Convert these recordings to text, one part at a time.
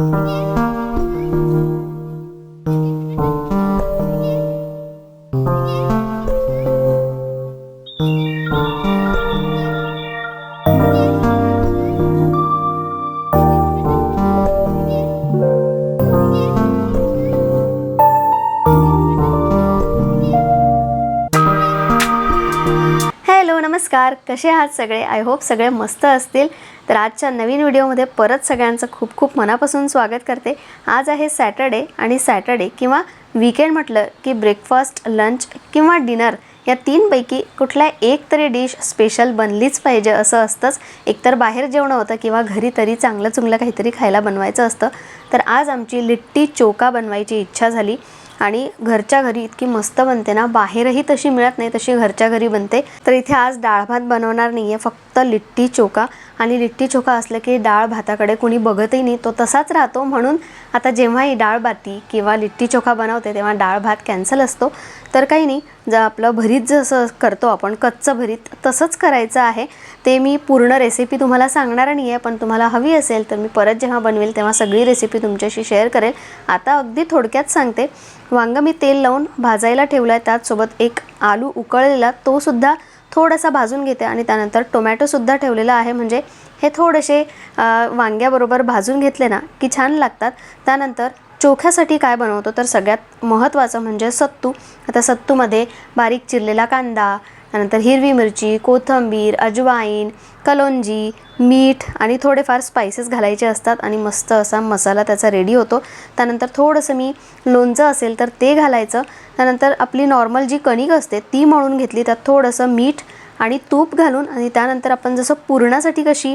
Hello नमस्कार. कसे आहात सगळे? आय होप सगळे मस्त असतील. तर आजच्या नवीन व्हिडिओमध्ये परत सगळ्यांचं खूप खूप मनापासून स्वागत करते. आज आहे सॅटर्डे आणि सॅटर्डे किंवा वीकेंड म्हटलं की ब्रेकफास्ट लंच किंवा डिनर या तीनपैकी कुठल्या एक तरी डिश स्पेशल बनलीच पाहिजे असं असतंच. एकतर बाहेर जेवणं होतं किंवा घरी तरी चांगलं चुंगलं काहीतरी खायला बनवायचं असतं. तर आज आमची लिट्टी चोका बनवायची इच्छा झाली आणि घरच्या घरी इतकी मस्त बनते ना बाहेरही तशी मिळत नाही तशी घरच्या घरी बनते. तर इथे आज डाळ भात बनवणार नाही आहे फक्त लिट्टी चोखा आणि लिट्टी चोखा असलं की डाळ भाताकडे कोणी बघतही नाही तो तसाच राहतो. म्हणून आता जेव्हाही डाळ बाती किंवा लिट्टी चोखा बनवते तेव्हा डाळ भात कॅन्सल असतो. तर काही नाही जर आपलं भरीत जसं करतो आपण कच्चं भरीत तसंच करायचं आहे. ते मी पूर्ण रेसिपी तुम्हाला सांगणार नाही आहे पण तुम्हाला हवी असेल तर मी परत जेव्हा बनवेल तेव्हा सगळी रेसिपी तुमच्याशी शेअर करेल. आता अगदी थोडक्यात सांगते. वांगं मी तेल लावून भाजायला ठेवलं आहे त्याचसोबत एक आलू उकळलेला तोसुद्धा थोडासा भाजून घेते आणि त्यानंतर टोमॅटोसुद्धा ठेवलेला आहे. म्हणजे हे थोडेसे वांग्याबरोबर भाजून घेतले ना की छान लागतात. त्यानंतर चोख्यासाठी काय बनवतो? तर सगळ्यात महत्त्वाचं म्हणजे सत्तू. आता सत्तूमध्ये बारीक चिरलेला कांदा त्यानंतर हिरवी मिरची कोथिंबीर अजवाईन कलोंजी मीठ आणि थोडेफार स्पायसेस घालायचे असतात आणि मस्त असा मसाला त्याचा रेडी होतो. त्यानंतर थोडंसं मी लोणचं असेल तर ते घालायचं. त्यानंतर आपली नॉर्मल जी कणिक असते ती मळून घेतली त्यात थोडंसं मीठ आणि तूप घालून आणि त्यानंतर आपण जसं पुरणासाठी कशी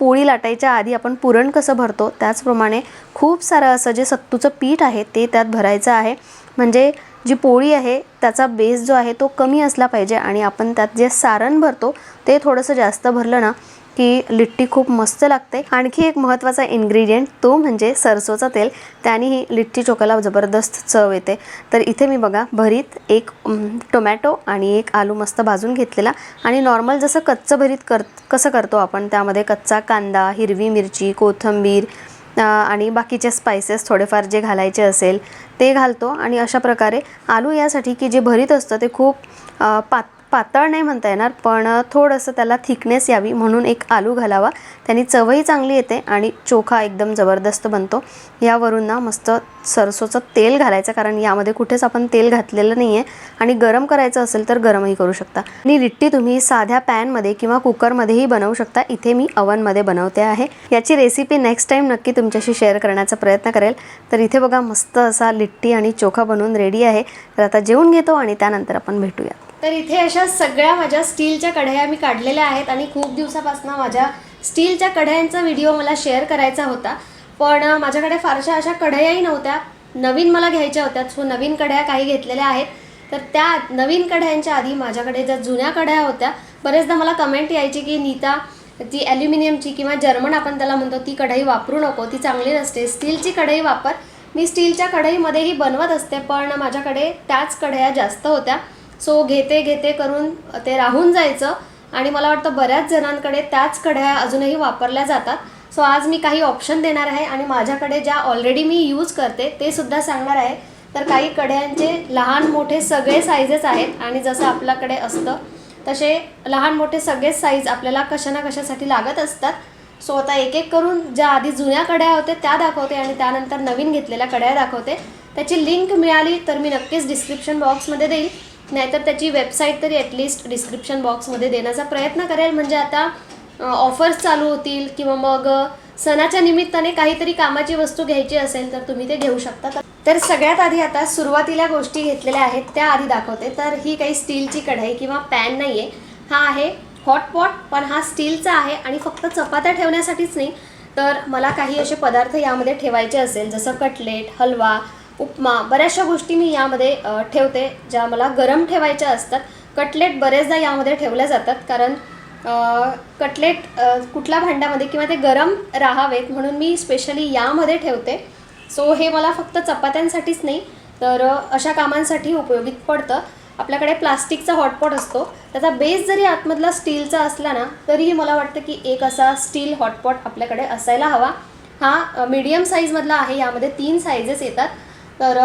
पोळी लाटायच्या आधी आपण पुरण कसं भरतो त्याचप्रमाणे खूप सारं असं जे सत्तूचं पीठ आहे ते त्यात भरायचं आहे. म्हणजे जी पोळी आहे त्याचा बेस जो आहे तो कमी असला पाहिजे आणि आपण त्यात जे सारण भरतो ते थोडंसं जास्त भरलं ना की लिट्टी खूप मस्त लागते. आणखी एक महत्त्वाचा इन्ग्रेडियंट तो म्हणजे सरसोचं तेल. त्यानेही लिट्टी चोकाला जबरदस्त चव येते. तर इथे मी बघा भरीत एक टोमॅटो आणि एक आलू मस्त भाजून घेतलेला. आणि नॉर्मल जसं कच्चं भरीत कर कसं करतो आपण त्यामध्ये कच्चा कांदा हिरवी मिरची कोथिंबीर आणि बाकीचे स्पायसेस थोडेफार जे घालायचे असेल ते घालतो. आणि अशा प्रकारे आलू यासाठी की जे भरीत असतं ते खूप पात पातळ नाही म्हणता येणार पण थोडंसं त्याला थिकनेस यावी म्हणून एक आलू घालावा. त्याने चवही चांगली येते आणि चोखा एकदम जबरदस्त बनतो. यावरून ना मस्त सरसोचं तेल घालायचं कारण यामध्ये कुठेच आपण तेल घातलेलं नाही आहे आणि गरम करायचं असेल तर गरमही करू शकता. आणि लिट्टी तुम्ही साध्या पॅनमध्ये किंवा कुकरमध्येही बनवू शकता. इथे मी अवनमध्ये बनवते आहे. याची रेसिपी नेक्स्ट टाईम नक्की तुमच्याशी शेअर करण्याचा प्रयत्न करेल. तर इथे बघा मस्त असा लिट्टी आणि चोखा बनवून रेडी आहे. तर आता जेवून घेतो आणि त्यानंतर आपण भेटूया तर इथे अशा सगळ्या माझ्या स्टीलच्या कढया मी काढलेल्या आहेत आणि खूप दिवसापासून माझ्या स्टीलच्या कढयांचा व्हिडिओ मला शेअर करायचा होता. पण माझ्याकडे फारशा अशा कढयाही नव्हत्या. नवीन मला घ्यायच्या होत्या. सो नवीन कढया काही घेतलेल्या आहेत. तर त्या नवीन कढयांच्या आधी माझ्याकडे ज्या जुन्या कढया होत्या बरेचदा मला कमेंट यायची की नीता ती ॲल्युमिनियमची किंवा जर्मन आपण त्याला म्हणतो ती कढई वापरू नको. ती चांगली नसते. स्टीलची कढई वापर. मी स्टीलच्या कढईमध्येही बनवत असते पण माझ्याकडे त्याच कढया जास्त होत्या. सो घेते घेते करून ते राहून जायचं. आणि मला वाटतं बऱ्याच जणांकडे त्याच कढया अजूनही वापरल्या जातात. सो आज मी काही ऑप्शन देणार आहे आणि माझ्याकडे ज्या ऑलरेडी मी यूज करते ते सुद्धा सांगणार आहे. तर काही कढयांचे लहान मोठे सगळे साईजेस आहेत आणि जसं आपल्याकडे असतं तसे लहान मोठे सगळेच साईज आपल्याला कशा ना कशासाठी लागत असतात. सो आता एक एक करून ज्या आधी जुन्या कड्या होत्या त्या दाखवते आणि त्यानंतर नवीन घेतलेल्या कड्या दाखवते. त्याची लिंक मिळाली तर मी नक्कीच डिस्क्रिप्शन बॉक्समध्ये देईल. नाहीतर त्याची वेबसाईट तरी ॲटलिस्ट डिस्क्रिप्शन बॉक्समध्ये देण्याचा प्रयत्न करेल. म्हणजे आता ऑफर्स चालू होतील किंवा मग सणाच्या निमित्ताने काहीतरी कामाची वस्तू घ्यायची असेल तर तुम्ही ते घेऊ शकता. तर- तर सगळ्यात आधी आता सुरुवातीला गोष्टी घेतलेल्या आहेत त्या आधी दाखवते. तर ही काही स्टीलची कढाई किंवा पॅन नाही आहे हा आहे हॉटपॉट पण हा स्टीलचा आहे आणि फक्त चपात्या ठेवण्यासाठीच नाही. तर मला काही असे पदार्थ यामध्ये ठेवायचे असेल जसं कटलेट हलवा उपमा बऱ्याचशा गोष्टी मी यामध्ये ठेवते ज्या मला गरम ठेवायच्या असतात. कटलेट बरेचदा यामध्ये ठेवल्या जातात कारण कटलेट कुठल्या भांड्यामध्ये किंवा ते गरम राहावेत म्हणून मी स्पेशली यामध्ये ठेवते. सो हे मला फक्त चपात्यांसाठीच नाही तर अशा कामांसाठी उपयोगी पडतं. आपल्याकडे प्लास्टिकचा हॉटपॉट असतो. त्याचा बेस जरी आतमधला स्टीलचा असला ना तरीही मला वाटतं की एक असा स्टील हॉटपॉट आपल्याकडे असायला हवा. हा मीडियम साईजमधला आहे यामध्ये तीन साईजेस येतात. तर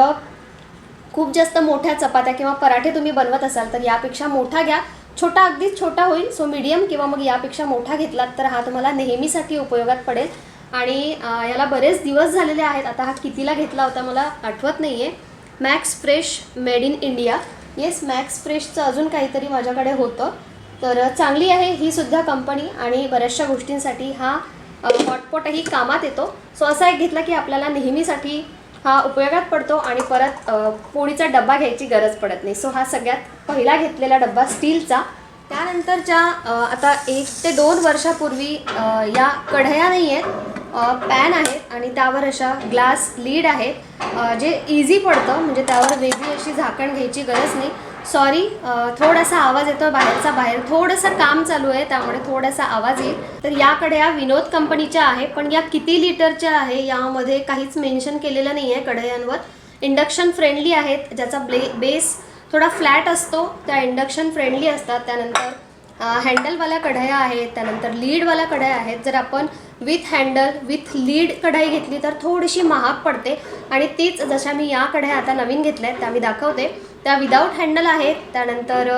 खूप जास्त मोठ्या चपात्या किंवा पराठे तुम्ही बनवत असाल तर यापेक्षा मोठा घ्या. छोटा अगदीच छोटा होईल सो मीडियम किंवा मग यापेक्षा मोठा घेतलात तर हा तुम्हाला नेहमीसाठी उपयोगात पडेल. आणि याला बरेच दिवस झालेले आहेत आता हा कितीला घेतला होता मला आठवत नाही आहे Max Fresh made in India yes Max फ्रेशचं अजून काहीतरी माझ्याकडे होतं. तर चांगली आहे ही सुद्धा कंपनी आणि बऱ्याचशा गोष्टींसाठी हा हॉटपॉटही कामात येतो. सो असा एक घेतला की आपल्याला नेहमीसाठी हा उपयोगात पडतो आणि परत पोळीचा डब्बा घ्यायची गरज पडत नाही. सो हा सगळ्यात पहिला घेतलेला डब्बा स्टीलचा. त्यानंतरच्या आता एक ते दोन वर्षापूर्वी या कढया नाही आहेत पॅन आहेत आणि त्यावर अशा ग्लास लीड आहेत जे इझी पडतं म्हणजे त्यावर वेगळी अशी झाकण घ्यायची गरज नाही. सॉरी थोडासा आवाज येतो बाहेरचा बाहेर थोडंसं काम चालू आहे त्यामुळे थोडासा आवाज येईल. तर याकडे या विनोद कंपनीच्या आहे पण या किती लिटरच्या आहे यामध्ये काहीच मेन्शन केलेलं नाही आहे कढयांवर. इंडक्शन फ्रेंडली आहेत ज्याचा ब्ले बेस थोडा फ्लॅट असतो त्या इंडक्शन फ्रेंडली असतात. त्यानंतर हँडलवाल्या कढया आहेत त्यानंतर लीडवाल्या कढया आहेत. जर आपण विथ हँडल विथ लीड कढाई घेतली तर थोडीशी महाग पडते. आणि तीच जशा मी या कढया आता नवीन घेतल्या आहेत त्या मी दाखवते. त्या विदाऊट हँडल आहेत त्यानंतर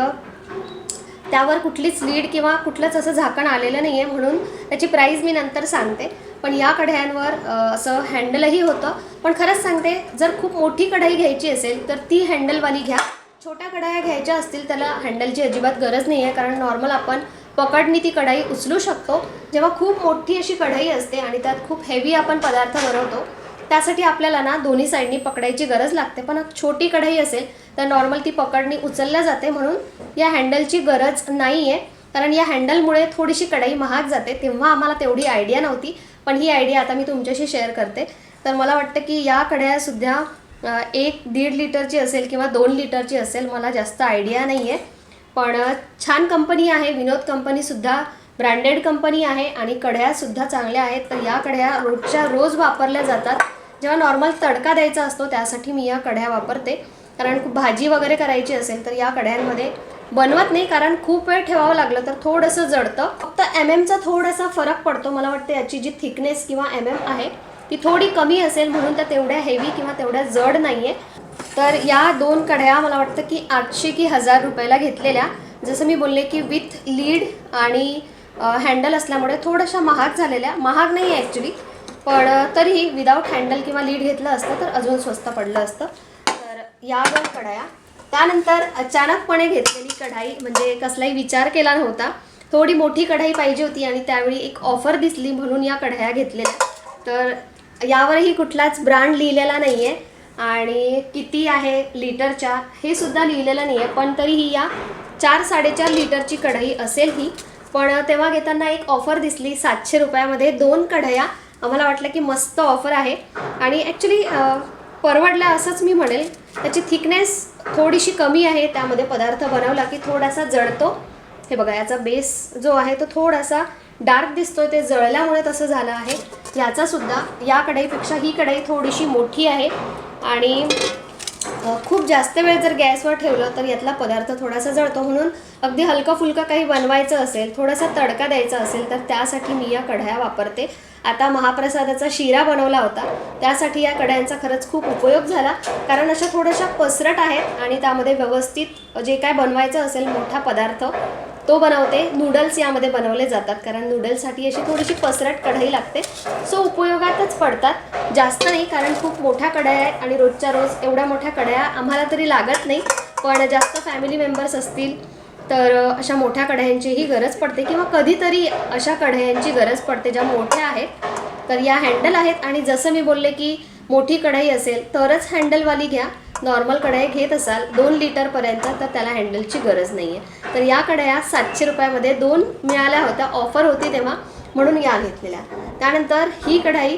त्यावर कुठलीच लीड किंवा कुठलंच असं झाकण आलेलं नाही आहे म्हणून त्याची प्राईज मी नंतर सांगते. पण या कढयांवर असं हँडलही होतं. पण खरंच सांगते जर खूप मोठी कढाई घ्यायची असेल तर ती हँडलवाली घ्या. छोट्या कढाया घ्यायच्या असतील त्याला हँडलची अजिबात गरज नाही आहे कारण नॉर्मल आपण पकडनी ती कढाई उचलू शकतो. जेव्हा खूप मोठी अशी कढाई असते आणि त्यात खूप हेवी आपण पदार्थ बनवतो त्यासाठी आपल्याला ना दोन्ही साईडनी पकडायची गरज लागते. पण छोटी कढाई असेल तर नॉर्मल ती पकडणी उचलल्या जाते म्हणून या हँडलची गरज नाही आहे कारण या हँडलमुळे थोडीशी कढाई महाग जाते. तेव्हा आम्हाला तेवढी आयडिया नव्हती. पण ही आयडिया आता मी तुमच्याशी शेअर करते. तर मला वाटतं की या कढयासुद्धा एक दीड लिटरची असेल किंवा दोन लिटरची असेल मला जास्त आयडिया नाही आहे पण छान कंपनी आहे. विनोद कंपनीसुद्धा ब्रँडेड कंपनी आहे आणि कढयासुद्धा चांगल्या आहेत तर या कढ्या रोजच्या रोज वापरल्या जातात. जेव्हा नॉर्मल तडका द्यायचा असतो त्यासाठी मी या कढ्या वापरते. कारण खूप भाजी वगैरे करायची असेल तर या कढ्यांमध्ये बनवत नाही. कारण खूप वेळ ठेवावं लागलं तर थोडंसं जडतं. फक्त एम एमचा थोडासा फरक पडतो. मला वाटतं याची जी थिकनेस किंवा एम एम आहे ती थोडी कमी असेल. म्हणून त्या तेवढ्या हेवी किंवा तेवढ्या जड नाही आहे तर या दोन कढ्या मला वाटतं की आठशे की हजार रुपयाला घेतलेल्या. जसं मी बोलले की विथ लीड आणि हँडल असल्यामुळे थोड्याशा महाग झालेल्या महाग नाही आहे ॲक्च्युली पण तरीही विदाऊट हँडल किंवा लीड घेतलं असतं तर अजून स्वस्त पडलं असतं. तर या दोन कढया. त्यानंतर अचानकपणे घेतलेली कढाई म्हणजे कसलाही विचार केला नव्हता. थोडी मोठी कढाई पाहिजे होती आणि त्यावेळी एक ऑफर दिसली म्हणून या कढाया घेतलेल्या. तर यावरही कुठलाच ब्रँड लिहिलेला नाही आहे आणि किती आहे लिटरच्या हे सुद्धा लिहिलेलं नाही आहे पण तरीही या चार साडेचार लिटरची कढाई असेल ही. पण तेव्हा घेताना एक ऑफर दिसली सातशे रुपयामध्ये दोन कढया. आम्हाला वाटलं की मस्त ऑफर आहे. आणि ॲक्च्युली परवडलं असंच मी म्हणेल. त्याची थिकनेस थोडीशी कमी आहे. त्यामध्ये पदार्थ बनवला की थोडासा जळतो. हे बघा याचा बेस जो आहे तो थोडासा डार्क दिसतोय. ते जळल्यामुळे तसं झालं आहे. याचा सुद्धा या कढईपेक्षा ही कढई थोडीशी मोठी आहे. आणि खूप जास्त वेळ जर गॅसवर ठेवलं तर यातला पदार्थ थोडासा जळतो. म्हणून अगदी हलका फुलका काही बनवायचं असेल थोडासा तडका द्यायचा असेल तर त्यासाठी मी या कढया वापरते. आता महाप्रसादाचा शिरा बनवला होता. त्यासाठी या कढयांचा खरंच खूप उपयोग झाला. कारण अशा थोड्याशा पसरट आहेत आणि त्यामध्ये व्यवस्थित जे काय बनवायचं असेल मोठा पदार्थ तो बनवते. नूडल्स यामध्ये बनवले जातात. कारण नूडल्ससाठी अशी थोडीशी पसरट कढई लागते. सो उपयोगातच पडतात. जास्त नाही कारण खूप मोठ्या कढया आहेत आणि रोजच्या रोज एवढ्या मोठ्या कढया आम्हाला तरी लागत नाही. पण जास्त फॅमिली मेंबर्स असतील तर अशा मोठ्या कढयांचीही गरज पडते किंवा कधीतरी अशा कढयांची गरज पडते ज्या मोठ्या आहेत. तर या हँडल आहेत. आणि जसं मी बोलले की मोठी कढाई असेल तरच हँडलवाली घ्या. नॉर्मल कढाई घेत असाल दोन लिटरपर्यंत तर त्याला हँडलची गरज नाही आहे तर या कढया सातशे रुपयामध्ये दोन मिळाल्या होत्या ऑफर होती तेव्हा म्हणून या घेतलेल्या. त्यानंतर ही कढाई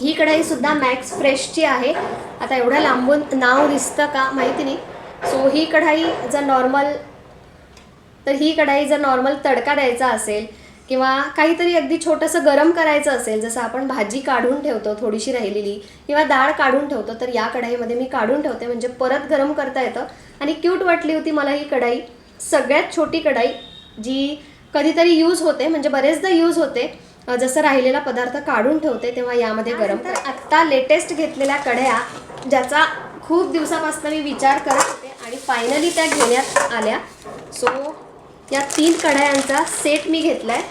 ही कढाईसुद्धा मॅक्स फ्रेशची आहे. आता एवढ्या लांबून नाव दिसतं का माहिती नाही. सो ही कढाई जर नॉर्मल तर ही कढाई जर नॉर्मल तडका द्यायचा असेल किंवा काहीतरी अगदी छोटंसं गरम करायचं असेल जसं आपण भाजी काढून ठेवतो थोडीशी राहिलेली किंवा डाळ काढून ठेवतो तर या कढाईमध्ये मी काढून ठेवते म्हणजे परत गरम करता येतं. आणि क्यूट वाटली होती मला ही कढाई सगळ्यात छोटी कढाई जी कधीतरी यूज होते म्हणजे बरेचदा यूज होते. जसं राहिलेला पदार्थ काढून ठेवते तेव्हा यामध्ये गरम तर आत्ता लेटेस्ट घेतलेल्या कढया ज्याचा खूप दिवसापासून मी विचार करत होते आणि फायनली त्या घेण्यात आल्या. सो या तीन कढयांचा सेट मी घेतलाय.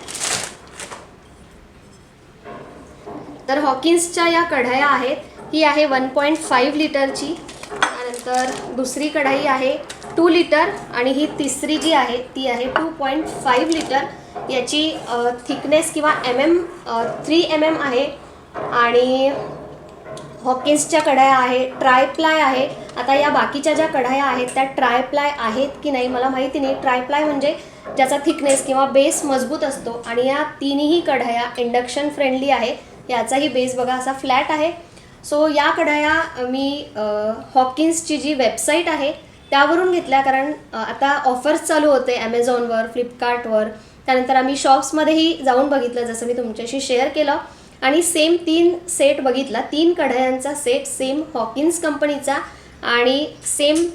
तर हॉकिन्सच्या या कढाया आहेत. ही आहे वन पॉईंट फाईव्ह लिटरची. त्यानंतर दुसरी कढाई आहे टू लिटर आणि ही तिसरी जी आहे ती आहे टू पॉईंट फाईव्ह लिटर. याची थिकनेस किंवा M M three M M आहे. आणि हॉकिन्सच्या कढाया आहे ट्राय प्लाय आहे. आता या बाकीच्या ज्या कढाया आहेत त्या ट्राय प्लाय आहेत की नाही मला माहिती नाही. ट्राय प्लाय म्हणजे ज्याचा थिकनेस किंवा बेस मजबूत असतो. आणि या तिन्ही कढाया इंडक्शन फ्रेंडली आहे. याचाही बेस बघा असा फ्लॅट आहे. सो या कढया मी हॉकिन्सची जी वेबसाईट आहे त्यावरून घेतल्या. कारण आता ऑफर्स चालू होते ॲमेझॉनवर फ्लिपकार्टवर त्यानंतर आम्ही शॉप्समध्येही जाऊन बघितलं जसं मी तुमच्याशी शेअर केलं. आणि सेम तीन सेट बघितला. तीन कढयांचा सेट सेम हॉकिन्स कंपनीचा आणि सेम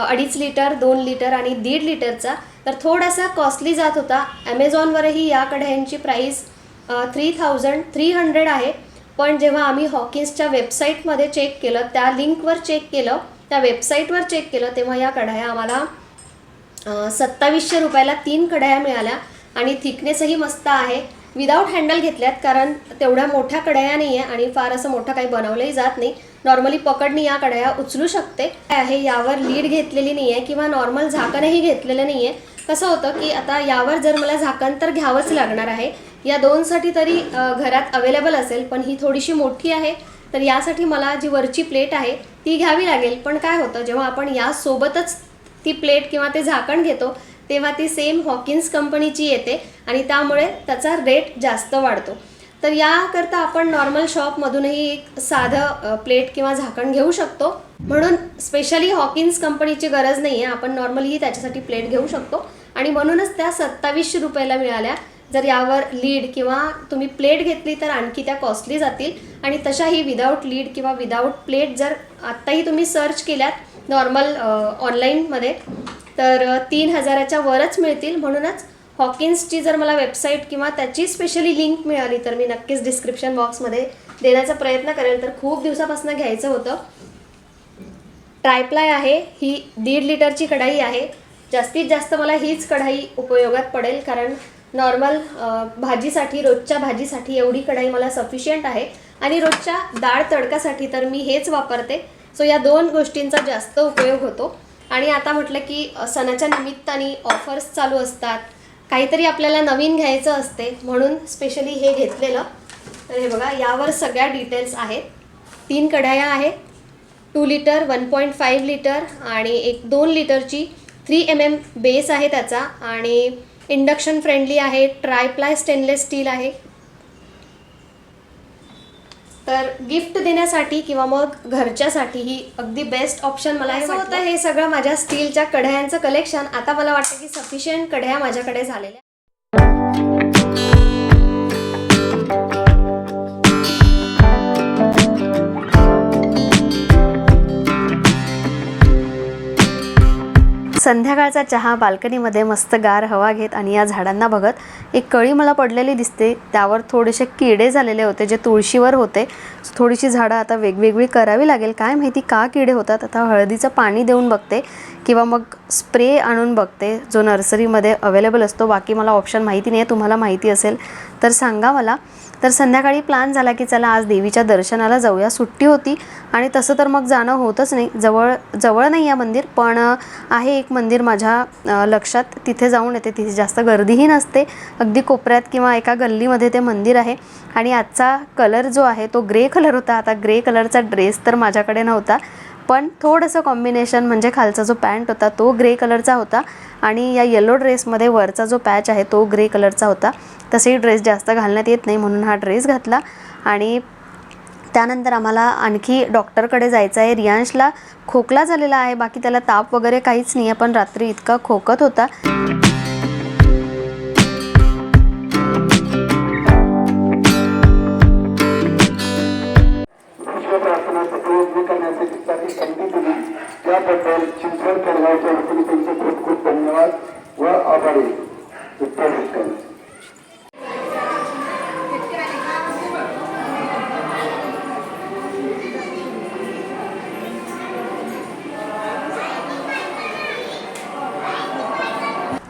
अडीच लिटर दोन लिटर आणि दीड लिटरचा तर थोडासा कॉस्टली जात होता. ॲमेझॉनवरही या कढयांची price three thousand three hundred आहे. पण जेव्हा आम्ही हॉकिन्सच्या वेबसाईटमध्ये चेक केलं त्या लिंकवर चेक केलं त्या वेबसाईटवर चेक केलं तेव्हा या कढाया आम्हाला सत्तावीसशे रुपयाला तीन कढाया मिळाल्या. आणि थिकनेसही मस्त आहे. विदाऊट हँडल घेतल्यात कारण तेवढ्या मोठ्या कढया नाही आहे आणि फार असं मोठं काही बनवलंही जात नाही. नॉर्मली पकडणी या कढया उचलू शकते. आहे यावर लीड घेतलेली नाही आहे किंवा नॉर्मल झाकणही घेतलेलं नाही आहे कसं होतं की आता यावर जर मला झाकण तर घ्यावंच लागणार आहे. या दोनसाठी तरी घरात अवेलेबल असेल पण ही थोडीशी मोठी आहे तर यासाठी मला जी वरची प्लेट आहे ती घ्यावी लागेल. पण काय होतं जेव्हा आपण यासोबतच ती प्लेट किंवा ते झाकण घेतो तेव्हा ती सेम हॉकिन्स कंपनीची येते आणि त्यामुळे त्याचा रेट जास्त वाढतो. तर याकरता आपण नॉर्मल शॉपमधूनही एक साधं प्लेट किंवा झाकण घेऊ शकतो. म्हणून स्पेशली हॉकिन्स कंपनीची गरज नाही आहे आपण नॉर्मलीही त्याच्यासाठी प्लेट घेऊ शकतो. आणि म्हणूनच त्या सत्तावीसशे रुपयाला मिळाल्या. जर यावर लीड किंवा तुम्ही प्लेट घेतली तर आणखी त्या कॉस्टली जातील. आणि तशाही विदाऊट लीड किंवा विदाऊट प्लेट जर आत्ताही तुम्ही सर्च केल्यात नॉर्मल ऑनलाईनमध्ये तर तीन हजाराच्या वरच मिळतील. म्हणूनच हॉकिन्सची जर मला वेबसाईट किंवा त्याची स्पेशली लिंक मिळाली तर मी नक्कीच डिस्क्रिप्शन बॉक्समध्ये देण्याचा प्रयत्न करेल. तर खूप दिवसापासून घ्यायचं होतं. ट्रायप्लाय आहे. ही दीड लिटरची कढाई आहे. जास्तीत जास्त मला हीच कढाई उपयोगात पडेल कारण नॉर्मल भाजीसाठी रोजच्या भाजीसाठी एवढी कढाई मला सफिशियंट आहे. आणि रोजच्या डाळ तडकासाठी तर मी हेच वापरते. सो या दोन गोष्टींचा जास्त उपयोग होतो. आणि आता म्हटलं की सणाच्या निमित्ताने ऑफर्स चालू असतात. काहीतरी आपल्याला नवीन घ्यायचं असते म्हणून स्पेशली हे घेतलेलं. तर हे बघा यावर सगळ्या डिटेल्स आहेत. तीन कढाया आहेत. Two litre one point five litre आणि एक दोन लिटरची थ्री एम एम बेस आहे त्याचा. आणि इंडक्शन फ्रेंडली आहे ट्रायप्लाय स्टेनलेस स्टील आहे. तर गिफ्ट देण्यासाठी किंवा मग घरच्यासाठी ही अगदी बेस्ट ऑप्शन मला हे होतं हे सगळं माझ्या स्टीलच्या कढयांचं कलेक्शन आता मला वाटतं की सफिशियंट कढया माझ्याकडे झालेल्या संध्याकाळचा चहा बाल्कनीमध्ये मस्त गार हवा घेत आणि या झाडांना बघत एक कळी मला पडलेली दिसते. त्यावर थोडेसे किडे झालेले होते जे तुळशीवर होते. थोडीशी झाडं आता वेगवेगळी करावी लागेल. काय माहिती का किडे होतात? आता हळदीचं पाणी देऊन बघते. किंवा मग स्प्रे आणून बघते जो नर्सरीमध्ये अवेलेबल असतो. बाकी मला ऑप्शन माहिती नाही आहे तुम्हाला माहिती असेल तर सांगा मला. तर संध्याकाळी प्लॅन झाला की चला आज देवीच्या दर्शनाला जाऊया. सुट्टी होती आणि तसं तर मग जाणं होतच नाही. जवळ जवळ नाही आहे मंदिर पण आहे एक मंदिर माझ्या लक्षात. तिथे जाऊन येते. तिथे जास्त गर्दीही नसते. अगदी कोपऱ्यात किंवा एका गल्लीमध्ये ते मंदिर आहे. आणि आजचा कलर जो आहे तो ग्रे कलर होता. आता ग्रे कलरचा ड्रेस तर माझ्याकडे नव्हता. पण थोडंसं कॉम्बिनेशन म्हणजे खालचा जो पॅन्ट होता तो ग्रे कलरचा होता. आणि या येलो ड्रेसमध्ये वरचा जो पॅच आहे तो ग्रे कलरचा होता. तसेही ड्रेस जास्त घालण्यात येत नाही म्हणून हा ड्रेस घातला. आणि त्यानंतर आम्हाला आणखी डॉक्टरकडे जायचं आहे. रियांशला खोकला झालेला आहे. बाकी त्याला ताप वगैरे काहीच नाही आहे पण रात्री इतका खोकत होता.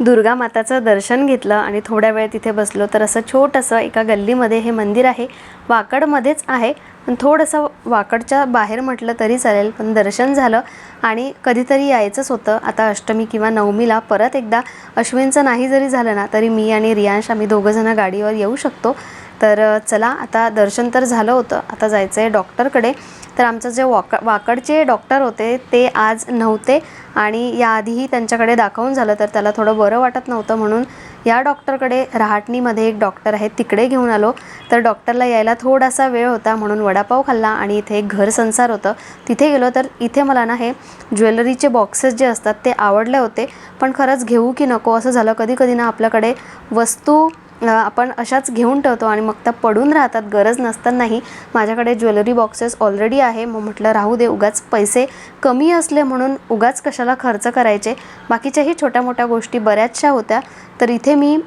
दुर्गा माताचं दर्शन घेतलं आणि थोड्या वेळ तिथे बसलो तर असं छोटंसं एका गल्लीमध्ये हे मंदिर आहे. वाकडमध्येच आहे पण थोडंसं वाकडच्या बाहेर म्हटलं तरी चालेल पण दर्शन झालं आणि कधीतरी यायचंच होतं. आता अष्टमी किंवा नवमीला परत एकदा अश्विनचं नाही जरी झालं ना तरी मी आणि रियांश आम्ही दोघंजणं गाडीवर येऊ शकतो. तर चला आता दर्शन तर झालं होतं. आता जायचं आहे डॉक्टरकडे. तर आमचं जे वाक वाकडचे डॉक्टर होते ते आज नव्हते. आणि याआधीही त्यांच्याकडे दाखवून झालं तर त्याला थोडं बरं वाटत नव्हतं म्हणून या डॉक्टरकडे रहाटणीमध्ये एक डॉक्टर आहे तिकडे घेऊन आलो. तर डॉक्टरला यायला थोडासा वेळ होता म्हणून वडापाव खाल्ला आणि इथे एक घर संसार होतं. तिथे गेलो तर इथे मला ना हे ज्वेलरीचे बॉक्सेस जे असतात ते आवडले होते. पण खरंच घेऊ की नको असं झालं. कधी कधी ना आपल्याकडे वस्तू आपण अशाच घेऊन ठेवतो आणि मग त्या पडून राहतात गरज नसतानाही. माझ्याकडे ज्वेलरी बॉक्सेस ऑलरेडी आहे. मग म्हटलं राहू दे उगाच पैसे कमी असले म्हणून उगाच कशाला खर्च करायचे? बाकीच्याही छोट्या मोठ्या गोष्टी बऱ्याचशा होत्या. तर इथे मी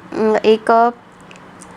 एक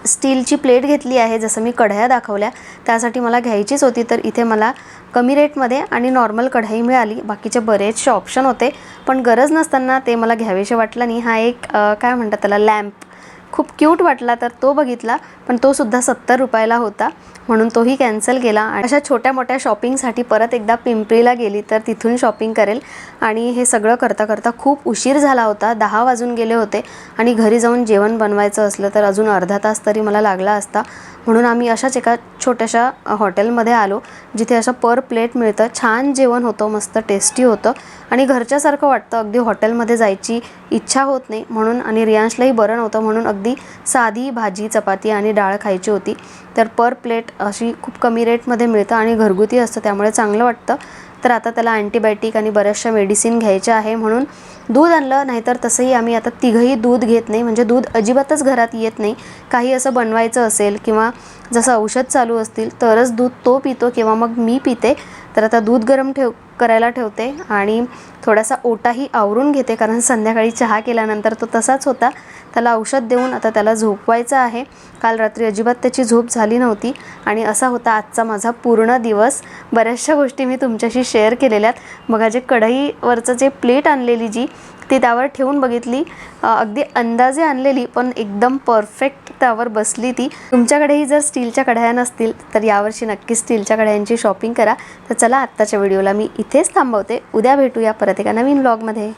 स्टीलची प्लेट घेतली आहे जसं मी कढया दाखवल्या. त्यासाठी मला घ्यायचीच होती तर इथे मला कमी रेटमध्ये आणि नॉर्मल कढाई मिळाली. बाकीचे बरेचसे ऑप्शन होते पण गरज नसताना ते मला घ्यावेसे वाटलं नाही. हा एक काय म्हणतात त्याला लॅम्प खूप क्यूट वाटला तर तो बघितला पण तो सुद्धा सत्तर रुपयाला होता म्हणून तोही कॅन्सल केला. आणि अशा छोट्या मोठ्या शॉपिंगसाठी परत एकदा पिंपरीला गेली तर तिथून शॉपिंग करेल. आणि हे सगळं करता करता खूप उशीर झाला होता दहा वाजून गेले होते. आणि घरी जाऊन जेवण बनवायचं असलं तर अजून अर्धा तास तरी मला लागला असता. म्हणून आम्ही अशाच एका छोट्याशा हॉटेलमध्ये आलो जिथे असं पर प्लेट मिळतं. छान जेवण होतं मस्त टेस्टी होतं. आणि घरच्यासारखं वाटतं अगदी हॉटेलमध्ये जायची इच्छा होत नाही. म्हणून आणि रियांशलाही बरं नव्हतं. म्हणून अगदी साधी भाजी चपाती आणि डाळ खायची होती. तर पर प्लेट अशी खूप कमी रेटमध्ये मिळतं आणि घरगुती असतं त्यामुळे चांगलं वाटतं. तर आता त्याला अँटीबायोटिक आणि बऱ्याचशा मेडिसिन घ्यायच्या आहे. म्हणून दूध आणलं नाहीतर तसंही आम्ही आता तिघंही दूध घेत नाही. म्हणजे दूध अजिबातच घरात येत नाही. काही असं बनवायचं असेल किंवा जसं औषध चालू असतील तरच दूध तो पितो किंवा मग मी पिते तर आता दूध गरम ठेव करायला ठेवते आणि थोडासा ओटाही आवरून घेते कारण संध्याकाळी चहा केल्यानंतर तो तसाच होता. त्याला औषध देऊन आता त्याला झोपवायचं आहे. काल रात्री अजिबात त्याची झोप झाली नव्हती आणि असा होता आजचा माझा पूर्ण दिवस. बऱ्याचशा गोष्टी मी तुमच्याशी शेअर केलेल्यात मग जे कढईवरचं जे प्लेट आणलेली जी ती त्यावर ठेवून बघितली. अगदी अंदाजे आणलेली पण एकदम परफेक्ट त्यावर बसली ती. तुमच्याकडेही जर स्टीलच्या कढया नसतील तर यावर्षी नक्की स्टीलच्या कढयांची शॉपिंग करा. तर चला आत्ताच्या व्हिडिओला मी इथेच थांबवते. उद्या भेटूया परत एका नवीन ब्लॉगमध्ये